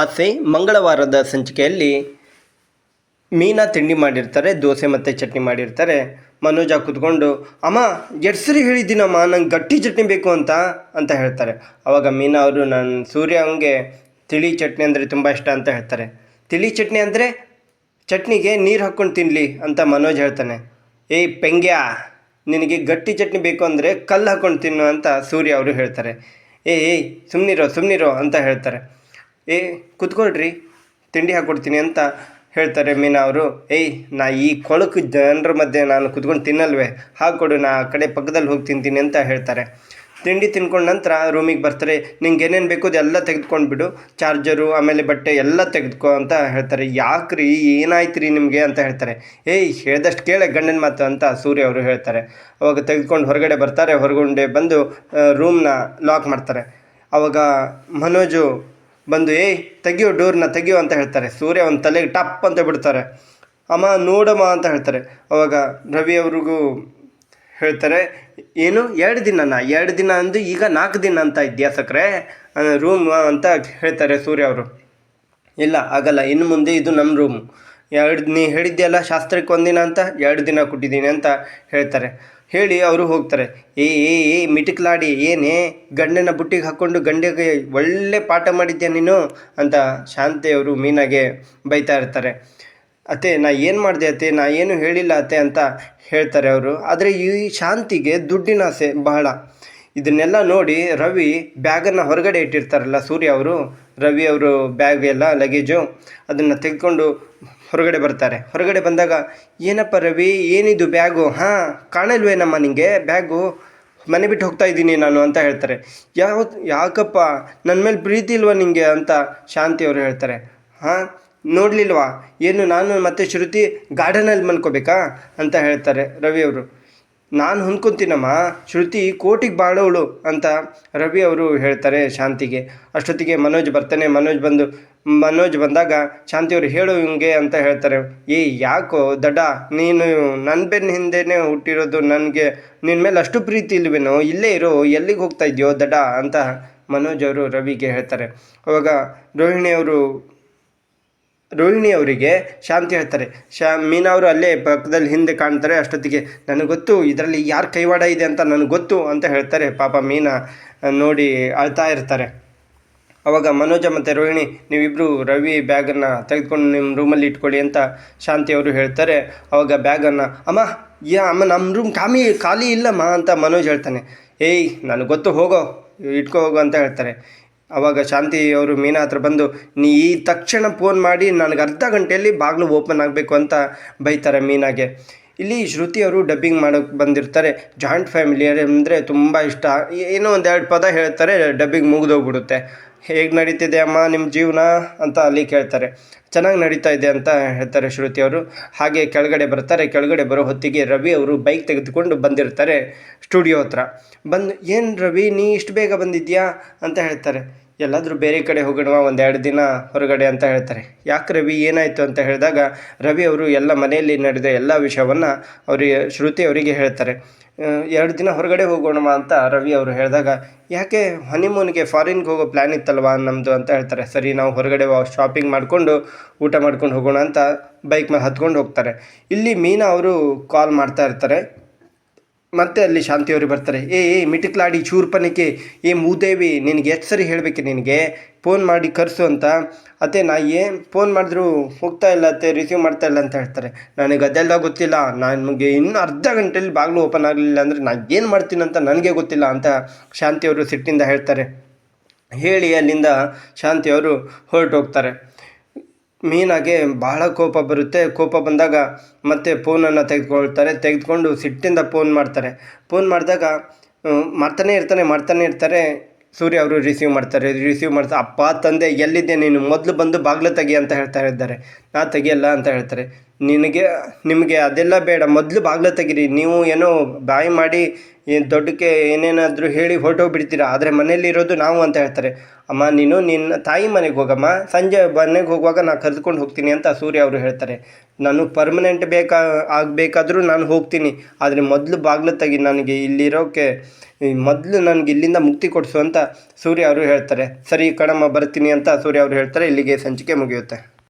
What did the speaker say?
ಆಸೆ ಮಂಗಳವಾರದ ಸಂಚಿಕೆಯಲ್ಲಿ ಮೀನಾ ತಿಂಡಿ ಮಾಡಿರ್ತಾರೆ, ದೋಸೆ ಮತ್ತು ಚಟ್ನಿ ಮಾಡಿರ್ತಾರೆ. ಮನೋಜ ಕೂತ್ಕೊಂಡು, ಅಮ್ಮ ಎರಡು ಸರಿ ಹೇಳಿದ್ದೀನಮ್ಮ, ನಂಗೆ ಗಟ್ಟಿ ಚಟ್ನಿ ಬೇಕು ಅಂತ ಅಂತ ಹೇಳ್ತಾರೆ. ಆವಾಗ ಮೀನಾ ಅವರು ನನ್ನ ಸೂರ್ಯ ಅವನಿಗೆ ತಿಳಿ ಚಟ್ನಿ ಅಂದರೆ ತುಂಬ ಇಷ್ಟ ಅಂತ ಹೇಳ್ತಾರೆ. ತಿಳಿ ಚಟ್ನಿ ಅಂದರೆ ಚಟ್ನಿಗೆ ನೀರು ಹಾಕ್ಕೊಂಡು ತಿನ್ನಲಿ ಅಂತ ಮನೋಜ್ ಹೇಳ್ತಾನೆ. ಏಯ್ ಪೆಂಗ್ಯ, ನಿನಗೆ ಗಟ್ಟಿ ಚಟ್ನಿ ಬೇಕು ಅಂದರೆ ಕಲ್ಲು ಹಾಕ್ಕೊಂಡು ತಿನ್ನು ಅಂತ ಸೂರ್ಯ ಅವರು ಹೇಳ್ತಾರೆ. ಏಯ್ ಏಯ್ ಸುಮ್ಮನಿರೋ ಸುಮ್ಮನಿರೋ ಅಂತ ಹೇಳ್ತಾರೆ. ಏ, ಕುತ್ಕೊಳ್ರಿ. ತಿಂಡಿ ಹಾಕ್ಕೊಡ್ತೀನಿ ಅಂತ ಹೇಳ್ತಾರೆ ಮೀನಾ ಅವರು. ಏಯ್, ನಾ ಈ ಕೊಳಕು ಜನರ ಮಧ್ಯೆ ನಾನು ಕುತ್ಕೊಂಡು ತಿನ್ನಲ್ವೇ? ಹಾಕ್ಕೊಡು, ನಾ ಆ ಕಡೆ ಪಕ್ಕದಲ್ಲಿ ಹೋಗಿ ತಿಂತೀನಿ ಅಂತ ಹೇಳ್ತಾರೆ. ತಿಂಡಿ ತಿನ್ಕೊಂಡ ನಂತರ ರೂಮಿಗೆ ಬರ್ತಾರೆ. ನಿಂಗೆ ಏನೇನು ಬೇಕು ಅದೆಲ್ಲ ತೆಗೆದುಕೊಂಡು ಬಿಡು. ಚಾರ್ಜರು, ಆಮೇಲೆ ಬಟ್ಟೆ ಎಲ್ಲ ತೆಗೆದುಕೋ ಅಂತ ಹೇಳ್ತಾರೆ. ಯಾಕ್ರಿ ಏನಾಯ್ತು ರೀ ನಿಮಗೆ ಅಂತ ಹೇಳ್ತಾರೆ. ಏಯ್, ಹೇಳ್ದಷ್ಟು ಕೇಳೆ ಗಂಡನ ಮಾತು ಅಂತ ಸೂರ್ಯ ಅವರು ಹೇಳ್ತಾರೆ. ಅವಾಗ ತೆಗೆದುಕೊಂಡು ಹೊರಗಡೆ ಬರ್ತಾರೆ. ಹೊರಗಡೆ ಬಂದು ರೂಮ್ನ ಲಾಕ್ ಮಾಡ್ತಾರೆ. ಅವಾಗ ಮನೋಜು ಬಂದು, ಏಯ್, ತೆಗಿಯೋ ಡೋರ್ನ ತೆಗಿಯೋ ಅಂತ ಹೇಳ್ತಾರೆ. ಸೂರ್ಯ ಒಂದು ತಲೆಗೆ ಟಪ್ ಅಂತ ಬಿಡ್ತಾರೆ. ಅಮ್ಮ, ನೋಡಮ್ಮ ಅಂತ ಹೇಳ್ತಾರೆ. ಅವಾಗ ರವಿ ಅವ್ರಿಗೂ ಹೇಳ್ತಾರೆ, ಏನು, ಎರಡು ದಿನನಾ? ಎರಡು ದಿನ ಅಂದು ಈಗ ನಾಲ್ಕು ದಿನ ಅಂತ ಇದೆಯಾ ಸಕ್ರೆ? ರೂಮ್ ಅಂತ ಹೇಳ್ತಾರೆ ಸೂರ್ಯ ಅವರು. ಇಲ್ಲ, ಆಗಲ್ಲ, ಇನ್ನು ಮುಂದೆ ಇದು ನಮ್ಮ ರೂಮು ಎರಡು, ನೀ ಹೇಳಿದ್ಯಲ್ಲ ಶಾಸ್ತ್ರಕ್ಕೆ ಒಂದಿನ ಅಂತ, ಎರಡು ದಿನ ಕೊಟ್ಟಿದ್ದೀನಿ ಅಂತ ಹೇಳ್ತಾರೆ. ಹೇಳಿ ಅವರು ಹೋಗ್ತಾರೆ. ಏ ಏ ಏ, ಮಿಟಿಕ್ಲಾಡಿ, ಏನೇ, ಗಂಡನ ಬುಟ್ಟಿಗೆ ಹಾಕ್ಕೊಂಡು ಗಂಡಗೆ ಒಳ್ಳೆ ಪಾಠ ಮಾಡಿದ್ಯಾ ನೀನು? ಅಂತ ಶಾಂತಿಯವರು ಮೀನಾಗೆ ಬೈತಾ ಇರ್ತಾರೆ. ಅತ್ತೆ, ನಾ ಏನು ಮಾಡಿದೆ ಅತ್ತೆ? ನಾ ಏನು ಹೇಳಿಲ್ಲ ಅತ್ತೆ ಅಂತ ಹೇಳ್ತಾರೆ ಅವರು. ಆದರೆ ಈ ಶಾಂತಿಗೆ ದುಡ್ಡಿನ ಆಸೆ ಬಹಳ. ಇದನ್ನೆಲ್ಲ ನೋಡಿ ರವಿ ಬ್ಯಾಗನ್ನು ಹೊರಗಡೆ ಇಟ್ಟಿರ್ತಾರಲ್ಲ ಸೂರ್ಯ ಅವರು, ರವಿ ಅವರು ಬ್ಯಾಗ್ ಎಲ್ಲ ಲಗೇಜು ಅದನ್ನು ತೆಗೆದುಕೊಂಡು ಹೊರಗಡೆ ಬರ್ತಾರೆ. ಹೊರಗಡೆ ಬಂದಾಗ, ಏನಪ್ಪ ರವಿ, ಏನಿದು ಬ್ಯಾಗು? ಹಾಂ ಕಾಣಲ್ವೇನಮ್ಮ ನಿಂಗೆ? ಬ್ಯಾಗು ಮನೆ ಬಿಟ್ಟು ಹೋಗ್ತಾ ಇದ್ದೀನಿ ನಾನು, ಅಂತ ಹೇಳ್ತಾರೆ. ಯಾವ ಯಾಕಪ್ಪ? ನನ್ನ ಮೇಲೆ ಪ್ರೀತಿ ಇಲ್ವಾ ನಿಂಗೆ? ಅಂತ ಶಾಂತಿ ಅವರು ಹೇಳ್ತಾರೆ. ಹಾಂ, ನೋಡಲಿಲ್ವಾ? ಏನು, ನಾನು ಮತ್ತೆ ಶ್ರುತಿ ಗಾರ್ಡನಲ್ಲಿ ಮಲ್ಕೋಬೇಕಾ? ಅಂತ ಹೇಳ್ತಾರೆ ರವಿ ಅವರು. ನಾನು ಹೊಂದ್ಕೊಂತೀನಮ್ಮ ಶ್ರುತಿ ಕೋಟಿಗೆ ಬಾಳೋಳು ಅಂತ ರವಿ ಅವರು ಹೇಳ್ತಾರೆ ಶಾಂತಿಗೆ. ಅಷ್ಟೊತ್ತಿಗೆ ಮನೋಜ್ ಬರ್ತಾನೆ. ಮನೋಜ್ ಬಂದು, ಮನೋಜ್ ಬಂದಾಗ ಶಾಂತಿಯವರು ಹೇಳು ಹಿಂಗೆ ಅಂತ ಹೇಳ್ತಾರೆ. ಏ, ಯಾಕೋ ದಡ್ಡ ನೀನು ನನ್ನ ಬೆನ್ನ ಹಿಂದೆನೇ ಹುಟ್ಟಿರೋದು ನನಗೆ. ನಿನ್ನ ಮೇಲೆ ಅಷ್ಟು ಪ್ರೀತಿ ಇಲ್ವೇನೋ? ಇಲ್ಲೇ ಇರೋ, ಎಲ್ಲಿಗೆ ಹೋಗ್ತಾ ಇದೆಯೋ ದಡ್ಡ ಅಂತ ಮನೋಜ್ ಅವರು ರವಿಗೆ ಹೇಳ್ತಾರೆ. ಅವಾಗ ರೋಹಿಣಿ ಅವರು ರೋಹಿಣಿ ಅವರಿಗೆ ಶಾಂತಿ ಹೇಳ್ತಾರೆ. ಶಾ, ಮೀನಾ ಅವರು ಅಲ್ಲೇ ಪಕ್ಕದಲ್ಲಿ ಹಿಂದೆ ಕಾಣ್ತಾರೆ, ಅಷ್ಟೊತ್ತಿಗೆ ನನಗೆ ಗೊತ್ತು, ಇದರಲ್ಲಿ ಯಾರು ಕೈವಾಡ ಇದೆ ಅಂತ ನನಗೆ ಗೊತ್ತು ಅಂತ ಹೇಳ್ತಾರೆ ಪಾಪ ಮೀನಾ ನೋಡಿ ಅಳ್ತಾ ಇರ್ತಾರೆ. ಅವಾಗ ಮನೋಜ ಮತ್ತು ರೋಹಿಣಿ ನೀವಿಬ್ಬರು ರವಿ ಬ್ಯಾಗನ್ನು ತೆಗೆದುಕೊಂಡು ನಿಮ್ಮ ರೂಮಲ್ಲಿ ಇಟ್ಕೊಳ್ಳಿ ಅಂತ ಶಾಂತಿ ಅವರು ಹೇಳ್ತಾರೆ. ಅವಾಗ ಬ್ಯಾಗನ್ನು, ಅಮ್ಮ, ಯಾ, ಅಮ್ಮ ನಮ್ಮ ರೂಮ್ ಖಾಲಿ ಖಾಲಿ ಇಲ್ಲಮ್ಮ ಅಂತ ಮನೋಜ್ ಹೇಳ್ತಾನೆ. ಏಯ್, ನನಗೆ ಗೊತ್ತು, ಹೋಗೋ, ಇಟ್ಕೋ, ಹೋಗೋ ಅಂತ ಹೇಳ್ತಾರೆ. ಅವಾಗ ಶಾಂತಿ ಅವರು ಮೀನಾ ಹತ್ರ ಬಂದು, ನೀ ಈ ತಕ್ಷಣ ಫೋನ್ ಮಾಡಿ, ನನಗೆ ಅರ್ಧ ಗಂಟೆಯಲ್ಲಿ ಬಾಗಿಲು ಓಪನ್ ಆಗಬೇಕು ಅಂತ ಬೈತಾರೆ ಮೀನಾಗೆ. ಇಲ್ಲಿ ಶ್ರುತಿ ಅವರು ಡಬ್ಬಿಂಗ್ ಮಾಡೋಕ್ಕೆ ಬಂದಿರ್ತಾರೆ. ಜಾಯಿಂಟ್ ಫ್ಯಾಮಿಲಿ ಅಂದರೆ ತುಂಬ ಇಷ್ಟ. ಏನೋ ಒಂದೆರಡು ಪದ ಹೇಳ್ತಾರೆ ಡಬ್ಬಿಂಗ್ ಮುಗಿದೋಗ್ಬಿಡುತ್ತೆ. ಹೇಗೆ ನಡೀತಿದೆ ಅಮ್ಮ ನಿಮ್ಮ ಜೀವನ? ಅಂತ ಅಲ್ಲಿ ಕೇಳ್ತಾರೆ. ಚೆನ್ನಾಗಿ ನಡೀತಾ ಇದೆ ಅಂತ ಹೇಳ್ತಾರೆ ಶ್ರುತಿ ಅವರು. ಹಾಗೆ ಕೆಳಗಡೆ ಬರ್ತಾರೆ. ಕೆಳಗಡೆ ಬರೋ ಹೊತ್ತಿಗೆ ರವಿ ಅವರು ಬೈಕ್ ತೆಗೆದುಕೊಂಡು ಬಂದಿರ್ತಾರೆ ಸ್ಟುಡಿಯೋ ಹತ್ರ. ಬಂದು, ಏನು ರವಿ, ನೀ ಇಷ್ಟು ಬೇಗ ಬಂದಿದ್ಯಾ? ಅಂತ ಹೇಳ್ತಾರೆ. ಎಲ್ಲಾದರೂ ಬೇರೆ ಕಡೆ ಹೋಗೋಣ ಒಂದೆರಡು ದಿನ ಹೊರಗಡೆ, ಅಂತ ಹೇಳ್ತಾರೆ. ಯಾಕೆ ರವಿ, ಏನಾಯಿತು? ಅಂತ ಹೇಳಿದಾಗ ರವಿ ಅವರು ಎಲ್ಲ ಮನೆಯಲ್ಲಿ ನಡೆದ ಎಲ್ಲ ವಿಷಯವನ್ನು ಅವರಿಗೆ ಶ್ರುತಿ ಅವರಿಗೆ ಹೇಳ್ತಾರೆ. ಎರಡು ದಿನ ಹೊರಗಡೆ ಹೋಗೋಣವಾ? ಅಂತ ರವಿ ಅವರು ಹೇಳಿದಾಗ, ಯಾಕೆ? ಹನಿಮೂನ್ಗೆ ಫಾರಿನ್ಗೆ ಹೋಗೋ ಪ್ಲ್ಯಾನ್ ಇತ್ತಲ್ವಾ ನಮ್ಮದು ಅಂತ ಹೇಳ್ತಾರೆ. ಸರಿ, ನಾವು ಹೊರಗಡೆ ಶಾಪಿಂಗ್ ಮಾಡಿಕೊಂಡು ಊಟ ಮಾಡ್ಕೊಂಡು ಹೋಗೋಣ ಅಂತ ಬೈಕ್ ಮೇಲೆ ಹತ್ಕೊಂಡು ಹೋಗ್ತಾರೆ. ಇಲ್ಲಿ ಮೀನಾ ಅವರು ಕಾಲ್ ಮಾಡ್ತಾ ಇರ್ತಾರೆ. ಮತ್ತೆ ಅಲ್ಲಿ ಶಾಂತಿಯವರು ಬರ್ತಾರೆ. ಏ ಏ, ಮಿಟಿಕ್ಲಾಡಿ ಚೂರ್ಪನಿಕೆ ಏ, ಮೂದೇವಿ, ನಿನಗೆ ಎಷ್ಟು ಸರಿ ಹೇಳಬೇಕು ನಿನಗೆ? ಫೋನ್ ಮಾಡಿ ಕರೆಸು ಅಂತ. ಅತ್ತೆ, ನಾ ಏನು ಫೋನ್ ಮಾಡಿದ್ರು ಹೋಗ್ತಾ ಇಲ್ಲ ಅತ್ತೆ ರಿಸೀವ್ ಮಾಡ್ತಾ ಇಲ್ಲ ಅಂತ ಹೇಳ್ತಾರೆ. ನನಗೆ ಅದೆಲ್ಲ ಗೊತ್ತಿಲ್ಲ. ನನಗೆ ಇನ್ನೂ ಅರ್ಧ ಗಂಟೆಯಲ್ಲಿ ಬಾಗಿಲು ಓಪನ್ ಆಗಲಿಲ್ಲ ಅಂದರೆ ನಾನು ಏನು ಮಾಡ್ತೀನಿ ಅಂತ ನನಗೆ ಗೊತ್ತಿಲ್ಲ ಅಂತ ಶಾಂತಿಯವರು ಸಿಟ್ಟಿಂದ ಹೇಳ್ತಾರೆ. ಹೇಳಿ ಅಲ್ಲಿಂದ ಶಾಂತಿಯವರು ಹೊರಟೋಗ್ತಾರೆ. ಮೀನಾಗೆ ಬಹಳ ಕೋಪ ಬರುತ್ತೆ. ಕೋಪ ಬಂದಾಗ ಮತ್ತೆ ಫೋನನ್ನು ತೆಗೆದುಕೊಳ್ತಾರೆ. ತೆಗೆದುಕೊಂಡು ಸಿಟ್ಟಿಂದ ಫೋನ್ ಮಾಡ್ತಾರೆ. ಫೋನ್ ಮಾಡಿದಾಗ ಮಾಡ್ತಾನೆ ಇರ್ತಾನೆ, ಮಾಡ್ತಾನೆ ಇರ್ತಾರೆ. ಸೂರ್ಯ ಅವರು ರಿಸೀವ್ ಮಾಡ್ತಾರೆ. ರಿಸೀವ್ ಮಾಡ್ತಾರೆ ಅಪ್ಪ, ತಂದೆ, ಎಲ್ಲಿದ್ದೆ? ನೀನು ಮೊದಲು ಬಂದು ಬಾಗಿಲು ತೆಗಿ ಅಂತ ಹೇಳ್ತಾ ಇದ್ದಾರೆ. ನಾ ತೆಗಿಯಲ್ಲ ಅಂತ ಹೇಳ್ತಾರೆ. ನಿನಗೆ, ನಿಮಗೆ ಅದೆಲ್ಲ ಬೇಡ. ಮೊದಲು ಬಾಗಿಲು ತೆಗೀರಿ. ನೀವು ಏನೋ ಬಾಯಿ ಮಾಡಿ ಏನು ದೊಡ್ಡಕ್ಕೆ ಏನೇನಾದರೂ ಹೇಳಿ ಹೊರಟೋಗ್ಬಿಡ್ತೀರಾ? ಆದರೆ ಮನೇಲಿ ಇರೋದು ನಾವು ಅಂತ ಹೇಳ್ತಾರೆ. ಅಮ್ಮ, ನೀನು ನಿನ್ನ ತಾಯಿ ಮನೆಗೆ ಹೋಗಮ್ಮ. ಸಂಜೆ ಮನೆಗೆ ಹೋಗುವಾಗ ನಾನು ಕರೆದುಕೊಂಡು ಹೋಗ್ತೀನಿ ಅಂತ ಸೂರ್ಯ ಅವರು ಹೇಳ್ತಾರೆ. ನಾನು ಪರ್ಮನೆಂಟ್ ಬೇಕಾ, ಆಗಬೇಕಾದ್ರೂ ನಾನು ಹೋಗ್ತೀನಿ. ಆದರೆ ಮೊದಲು ಬಾಗ್ಲ ತೆಗಿ ನನಗೆ ಇಲ್ಲಿರೋಕ್ಕೆ ಮೊದಲು ನನಗೆ ಇಲ್ಲಿಂದ ಮುಕ್ತಿ ಕೊಡಿಸು ಅಂತ ಸೂರ್ಯ ಅವರು ಹೇಳ್ತಾರೆ. ಸರಿ ಕಣಮ್ಮ, ಬರ್ತೀನಿ ಅಂತ ಸೂರ್ಯ ಅವರು ಹೇಳ್ತಾರೆ. ಇಲ್ಲಿಗೆ ಸಂಚಿಕೆ ಮುಗಿಯುತ್ತೆ.